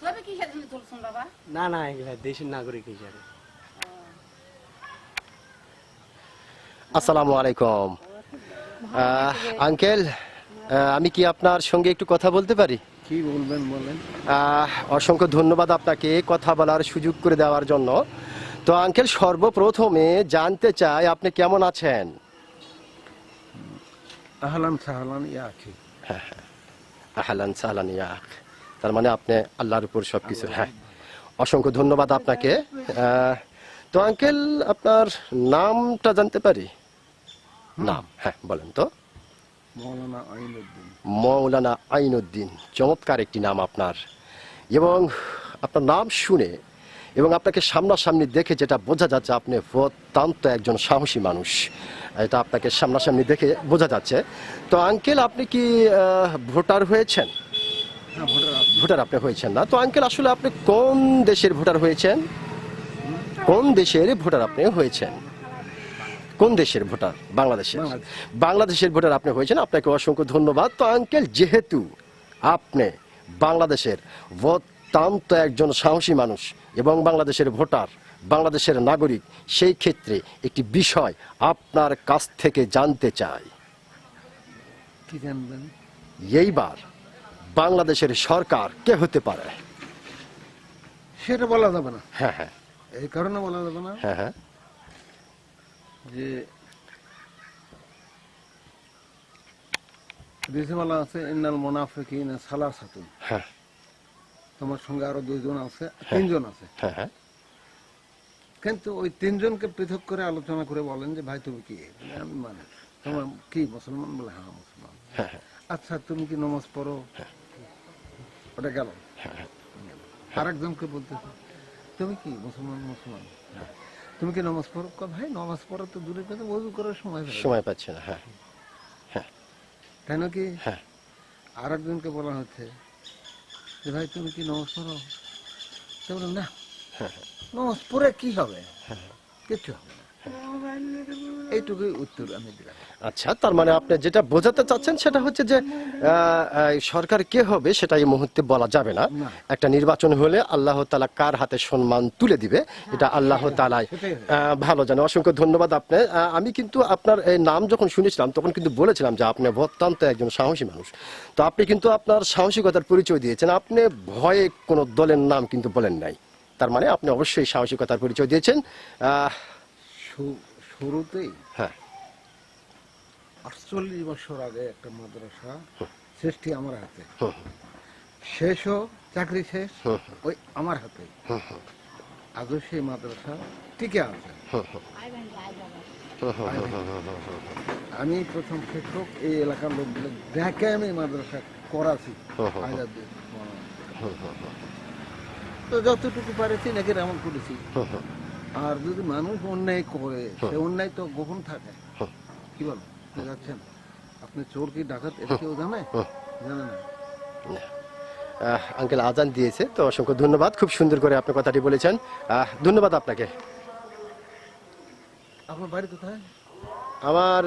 ছবি কিসের জন্য তুলছেন বাবা? না না এগুলা দেশের নাগরিক হিসাবে। আসসালামু আলাইকুম। আঙ্কেল আমি কি আপনার সঙ্গে একটু কথা বলতে পারি? কি বলবেন বলেন। আহ, অসংখ্য ধন্যবাদ আপনাকে কথা বলার সুযোগ করে দেওয়ার জন্য। তো আঙ্কেল সর্বপ্রথমে জানতে চাই আপনি কেমন আছেন? আহলান সাহলান ইয়া আখি আহলান সাহলান ইয়াক। তার মানে আপনি আল্লাহর উপর সবকিছু হ্যাঁ। অসংখ্য ধন্যবাদ আপনাকে। তো আঙ্কেল আপনার নামটা জানতে পারি? নাম হ্যাঁ বলেন তো। মৌলানা আইনুদ্দিন। চমৎকার একটি নাম আপনার। এবং আপনার নাম শুনে এবং আপনাকে সামনাসামনি দেখে যেটা বোঝা যাচ্ছে আপনি অত্যন্ত একজন সাহসী মানুষ। এটা আপনাকে সামনাসামনি দেখে বোঝা যাচ্ছে। তো আঙ্কেল আপনি কি ভোটার হয়েছেন? হ্যাঁ ভোটার আপনি হয়েছেন না। তো আঙ্কেল আসলে আপনি কোন দেশের ভোটার হয়েছেন? কোন দেশের ভোটার আপনি হয়েছেন? কোন দেশের ভোটার? বাংলাদেশের। বাংলাদেশের ভোটার আপনি হয়েছেন। আপনাকে অসংখ্য ধন্যবাদ। তো আঙ্কেল যেহেতু আপনি বাংলাদেশের অত্যন্ত একজন সাহসী মানুষ এবং বাংলাদেশের ভোটার বাংলাদেশের নাগরিক সেই ক্ষেত্রে একটি বিষয় আপনার কাছ থেকে জানতে চাই। এইবার বাংলাদেশের সরকার কে হতে পারে? সেটা বলা যাবে না। হ্যাঁ হ্যাঁ। এই কারণে বলা যাবে না হ্যাঁ হ্যাঁ। যে দেশে বলা আছে ইন্নাল মোনাফিকিন সালাসাতুন। হ্যাঁ। তোমার সঙ্গে আরও দুইজন আছে তিনজন আছে। হ্যাঁ হ্যাঁ। কিন্তু ওই তিনজনকে পৃথক করে আলোচনা করে বলেন যে ভাই তুমি কি? আমি মানে তোমার কি মুসলমান বলে হ্যাঁ মুসলমান। হ্যাঁ, হ্যাঁ। আচ্ছা তুমি কি নমাজ পড়ো? ওটা গেল। আরেকজনকে বলতেছে তুমি কি মুসলমান মুসলমান? হ্যাঁ। তুমি কি নমাজ পড়ো? ভাই নমাজ পড়ো তো দূরে কথা ওযু করার সময় সময় পাচ্ছে না হ্যাঁ। হ্যাঁ। তাই নাকি? হ্যাঁ। আরেকজনকে বলা হচ্ছে যে ভাই তুমি কি নমাজ পড়ো? তো বললাম, না। নমাজ পড়ে কি হবে? কিচ্ছু হবে না। এইটুকুই উত্তর আমি দিলাম। আচ্ছা তার মানে আপনি যেটা বোঝাতে চাচ্ছেন সেটা হচ্ছে যে সরকার কে হবে সেটা এই মুহূর্তে বলা যাবে না। একটা নির্বাচন হলে আল্লাহ তালা কার হাতে সম্মান তুলে দিবে এটা আল্লাহ তালাই ভালো জানে। অসংখ্য ধন্যবাদ আপনি। আমি কিন্তু আপনার এই নাম যখন শুনেছিলাম তখন কিন্তু বলেছিলাম যে আপনি অত্যন্ত একজন সাহসী মানুষ। তো আপনি কিন্তু আপনার সাহসিকতার পরিচয় দিয়েছেন। আপনি ভয়ে কোনো দলের নাম কিন্তু বলেন নাই। তার মানে আপনি অবশ্যই সাহসিকতার পরিচয় দিয়েছেন। শুরুতেই হ্যাঁ। আটচল্লিশ বছর আগে একটা মাদ্রাসা সৃষ্টি আমার হাতে। হুম, শেষও চাকরি শেষ হুম, ওই আমার হাতে। আজও সেই মাদ্রাসা টিকে আছে। আমি প্রথম শিক্ষক এই এলাকার লোকগুলো দেখে আমি মাদ্রাসা করাছি। তো যতটুকু পারেছি নাকি এমন করেছি। আর যদি মানুষ অন্যায় করে সে অন্যায় তো গোপন থাকে। কি বল? যাচ্ছেন আপনি চোর কি ডাকাত এটা কেউ জানে? জানে না। আঙ্কেল আজান দিয়েছে তো অসংখ্য ধন্যবাদ। খুব সুন্দর করে আপনি কথাটি বলেছেন। ধন্যবাদ আপনাকে। আপনার বাড়ি কোথায়? আমার